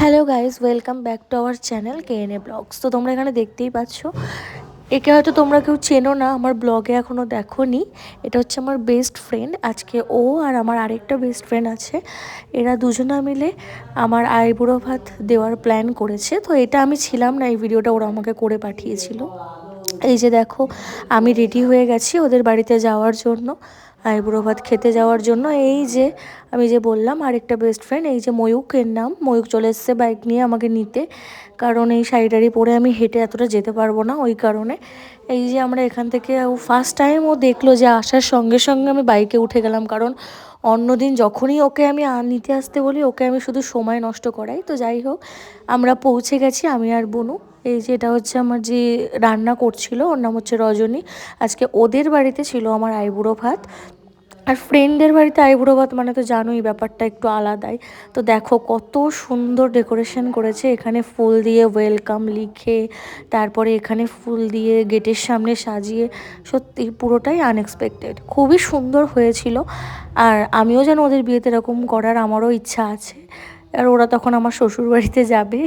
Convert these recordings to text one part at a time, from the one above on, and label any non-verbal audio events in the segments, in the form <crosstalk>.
Hello guys welcome back to our channel K N A blogs তো তোমরা এখানে দেখতেই পাচ্ছ, একে হয়তো তোমরা কেউ চেনো না, আমার ব্লগে এখনও দেখোনি। এটা হচ্ছে আমার বেস্ট ফ্রেন্ড আজকে ও আর আমার আরেকটা বেস্ট ফ্রেন্ড আছে। এরা দুজনা মিলে আমার আইবুড়ো ভাত দেওয়ার প্ল্যান করেছে। তো এটা আমি ছিলাম না, এই ভিডিওটা ওরা আমাকে করে পাঠিয়েছিল। এই যে দেখো, আমি রেডি হয়ে গেছি ওদের বাড়িতে যাওয়ার জন্য। আইবুড়ো ভাত খেতে যাওয়ার জন্য এই যে, আমি যে বললাম আরেকটা বেস্ট ফ্রেন্ড এই যে ময়ূকের নাম, ময়ূক চলে এসছে বাইক নিয়ে আমাকে নিতে। কারণ এই শাড়িটারি পরে আমি হেঁটে এতটা যেতে পারব না ওই কারণে। এই যে আমরা এখান থেকে, ও ফার্স্ট টাইম ও দেখল যে আসার সঙ্গে সঙ্গে আমি বাইকে উঠে গেলাম। কারণ অন্যদিন যখনই ওকে আমি নিতে আসতে বলি, ওকে আমি শুধু সময় নষ্ট করাই। তো যাই হোক, আমরা পৌঁছে গেছি, আমি আর বনু। এই যে এটা হচ্ছে আমার যে রান্না করছিল, ওর নাম হচ্ছে রজনী। আজকে ওদের বাড়িতে ছিল আমার আইবুড়ো ভাত। আর ফ্রেন্ডের বাড়িতে আইবুড়ো ভাত মানে তো জানোই, ব্যাপারটা একটু আলাদাই। তো দেখো কত সুন্দর ডেকোরেশন করেছে। এখানে ফুল দিয়ে ওয়েলকাম লিখে, তারপরে এখানে ফুল দিয়ে গেটের সামনে সাজিয়ে, সত্যি পুরোটাই আনএক্সপেক্টেড খুবই সুন্দর হয়েছিল। আর আমিও যেন ওদের বিয়েতে এরকম করার আমারও ইচ্ছা আছে। আর ওরা তখন আমার শ্বশুর বাড়িতে যাবে।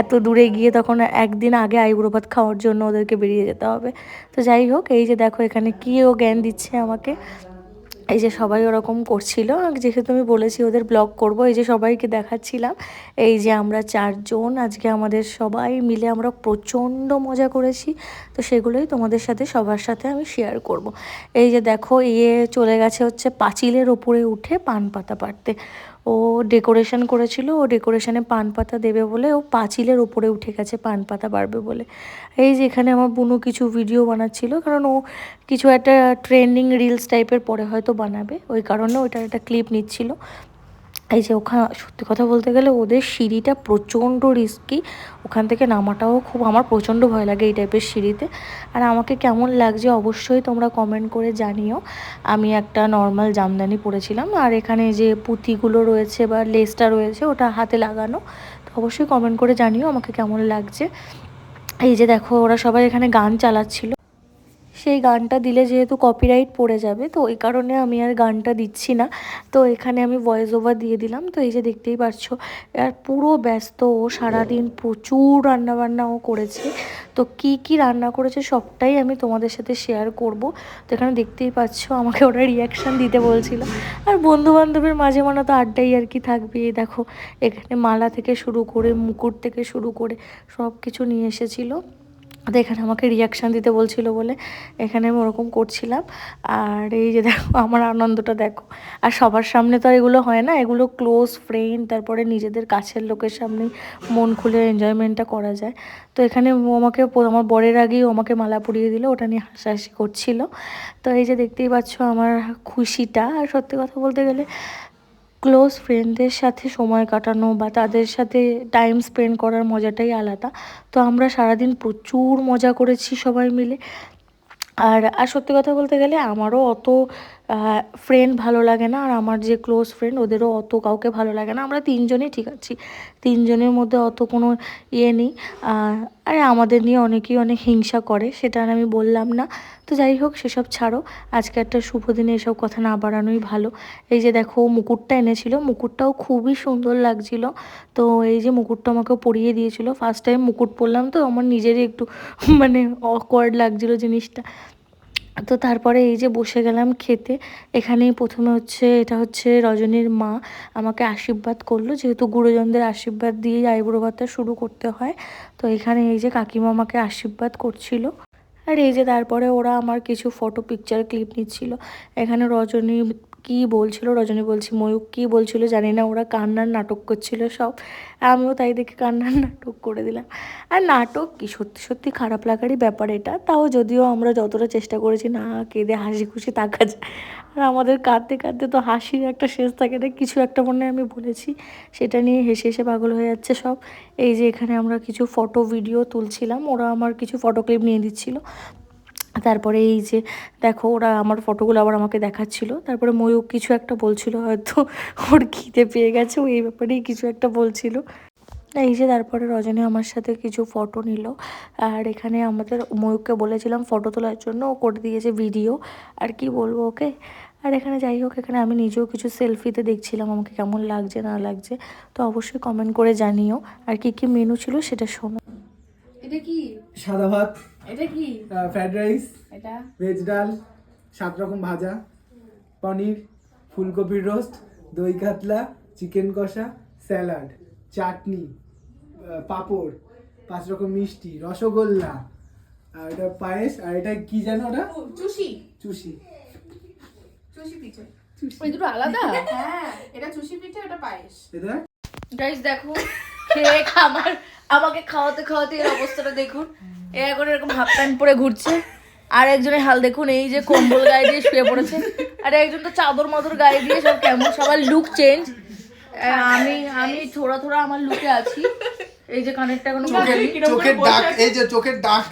এত দূরে গিয়ে তখন একদিন আগে আইবুড়ো ভাত খাওয়ার জন্য ওদেরকে বেরিয়ে যেতে হবে। তো যাই হোক, এই যে দেখো এখানে কী ও জ্ঞান দিচ্ছে আমাকে। এই যে সবাই ওরকম করছিল। যেহেতু আমি বলেছি ওদের ব্লগ করব, এই যে সবাইকে দেখাচ্ছিলাম। এই যে আমরা চারজন, আজকে আমাদের সবাই মিলে আমরা প্রচণ্ড মজা করেছি। তো সেগুলোই তোমাদের সাথে, সবার সাথে আমি শেয়ার করব। এই যে দেখো ইয়ে চলে গেছে হচ্ছে পাঁচিলের ওপরে উঠে পান পাতা পাড়তে। ও ডেকোরেশন করেছিল, ও ডেকোরেশনে পান পাতা দেবে বলে, ও পাঁচিলের ওপরে উঠে গেছে, পান পাতা বাড়বে বলে। এই যে এখানে আমার বুনু কিছু ভিডিও বানাচ্ছিল, কারণ ও কিছু একটা ট্রেন্ডিং রিলস টাইপের পরে হয়তো বানাবে, ওই কারণে ওইটার একটা ক্লিপ নিচ্ছিল। এই যে ওখানে সত্যি কথা বলতে গেলে ওদের সিঁড়িটা প্রচণ্ড রিস্কি ওখান থেকে নামাটাও খুব, আমার প্রচণ্ড ভয় লাগে এই টাইপের সিঁড়িতে। আর আমাকে কেমন লাগছে অবশ্যই তোমরা কমেন্ট করে জানিও। আমি একটা নর্মাল জামদানি পরেছিলাম। আর এখানে যে পুঁতিগুলো রয়েছে বা লেসটা রয়েছে, ওটা হাতে লাগানো। তো অবশ্যই কমেন্ট করে জানিও আমাকে কেমন লাগছে। এই যে দেখো, ওরা সবাই এখানে গান চালাচ্ছিল। সেই গানটা দিলে যেহেতু কপিরাইট পড়ে যাবে, তো ওই কারণে আমি আর গানটা দিচ্ছি না। তো এখানে আমি ভয়েস ওভার দিয়ে দিলাম। তো এই যে দেখতেই পাচ্ছ, আর পুরো ব্যস্ত ও সারাদিন প্রচুর রান্নাবান্না ও করেছে। তো কি কি রান্না করেছে সবটাই আমি তোমাদের সাথে শেয়ার করব। তো এখানে দেখতেই পাচ্ছ, আমাকে ওরা রিয়াকশান দিতে বলছিল। আর বন্ধু বান্ধবের মাঝে মানে তো আড্ডাই আর কি থাকবে দেখো, এখানে মালা থেকে শুরু করে, মুকুট থেকে শুরু করে সব কিছু নিয়ে এসেছিল। তো এখানে আমাকে রিয়াকশান দিতে বলছিল বলে এখানে আমি ওরকম করছিলাম। আর এই যে দেখো, আমার আনন্দটা দেখো। আর সবার সামনে তো এগুলো হয় না, এগুলো ক্লোজ ফ্রেন্ড তারপরে নিজেদের কাছের লোকের সামনে মন খুলে এনজয়মেন্টটা করা যায়। তো এখানে ও আমাকে আমার বরের আগেই আমাকে মালা পরিয়ে দিল, ওটা নিয়ে হাসাহাসি করছিল। তো এই যে দেখতেই পাচ্ছ আমার খুশিটা, আর সত্যি কথা বলতে গেলে ক্লোজ ফ্রেন্ডদের সাথে সময় কাটানো বা তাদের সাথে টাইম স্পেন্ড করার মজাটাই আলাদা। তো আমরা সারাদিন প্রচুর মজা করেছি সবাই মিলে। আর আর সত্যি কথা বলতে গেলে আমারও অত ফ্রেন্ড ভালো লাগে না, আর আমার যে ক্লোজ ফ্রেন্ড ওদেরও অত কাউকে ভালো লাগে না। আমরা তিনজনই ঠিক আছি, তিনজনের মধ্যে অত কোনো ইয়ে নেই। আর আমাদের নিয়ে অনেকেই অনেক হিংসা করে, সেটা আর আমি বললাম না। তো যাই হোক, সেসব ছাড়ো। আজকে একটা শুভ দিনে এসব কথা না বাড়ানোই ভালো। এই যে দেখো, মুকুটটা এনেছিল, মুকুটটাও খুবই সুন্দর লাগছিল। তো এই যে মুকুটটা আমাকে পরিয়ে দিয়েছিল ফার্স্ট টাইম মুকুট পরলাম তো, আমার নিজেরই একটু <laughs> মানে অকওয়ার্ড লাগছিল জিনিসটা। তো তারপরে এই যে বসে গেলাম খেতে, এখানেই প্রথমে হচ্ছে, এটা হচ্ছে রজনীর মা আমাকে আশীর্বাদ করল, যেহেতু গুরুজনদের আশীর্বাদ দিয়েই আইবুড়ো শুরু করতে হয়, তো এখানে এই যে কাকিমা আমাকে আশীর্বাদ করছিল। আর এই যে তারপরে ওরা আমার কিছু ফটো পিকচার ক্লিপ নিচ্ছিল। এখানে রজনী কি বলছিল, রজনী বলছি, ময়ূক কী বলছিল জানি না, ওরা কান্নার নাটক করছিল সব। আমিও তাই দেখে কান্নার নাটক করে দিলাম। আর নাটক কি, সত্যি সত্যি খারাপ লাগারই ব্যাপার এটা। তাও যদিও আমরা যতটা চেষ্টা করেছি, না কেঁদে হাসি খুশি তাকা যায়। আর আমাদের কাঁদতে কাঁদতে তো হাসির একটা শেষ থাকে না, কিছু একটা মনে আমি বলেছি। সেটা নিয়ে হেসে হেসে পাগল হয়ে যাচ্ছে সব। এই যে এখানে আমরা কিছু ফটো ভিডিও তুলছিলাম, ওরা আমার কিছু ফটো ক্লিপ নিয়ে দিচ্ছিল। তারপরে এই যে দেখো ওরা আমার ফটোগুলো আবার আমাকে দেখাচ্ছিল। তারপরে ময়ূক কিছু একটা বলছিল, হয়তো ওর খিদে পেয়ে গেছে, ও এই ব্যাপারেই কিছু একটা বলছিল। এই যে তারপরে রজনী আমার সাথে কিছু ফটো নিল, আর এখানে আমাদের ময়ূককে বলেছিলাম ফটো তোলার জন্য, ও করে দিয়েছে ভিডিও আর কি বলব ওকে? আর এখানে যাই হোক, এখানে আমি নিজেও কিছু সেলফিতে দেখছিলাম, আমাকে কেমন লাগছে, না লাগছে, তো অবশ্যই কমেন্ট করে জানিও, আর কি কি মেনু ছিল সেটা শোনো। এটা কি? সাদা ভাত এটা কি? ফ্রাইড রাইস এটা? ভেজ ডাল সাত রকম ভাজা পনির ফুলকপির রোস্ট দই কাতলা চিকেন কষা স্যালাড চাটনি পাঁপড় পাঁচ রকম মিষ্টি রসগোল্লা আর এটা পায়েস আর এটা কি জানো ওটা? চুষি। চুষি। চুষি পিঠে। ওই দুটো আলাদা? হ্যাঁ এটা চুষি পিঠে এটা পায়েস। এটা? গাইস দেখো খেয়ে আমার আমাকে খাওয়াতে খাওয়াতে এর অবস্থাটা দেখুন। এ এখন এরকম হাফ প্যান্ট পরে ঘুরছে। আর একজনের হাল দেখুন এই যে কম্বল গায়ে দিয়ে শুয়ে পড়েছে। আর একজন তো চাদর মাদর গায়ে দিয়ে সব কেমন সবার লুক চেঞ্জ আমি আমি থোড়া থোড়া আমার লুকে আছি। এই যে কানেরটা কোনো চোখের ডাক এই যে চোখের ডাক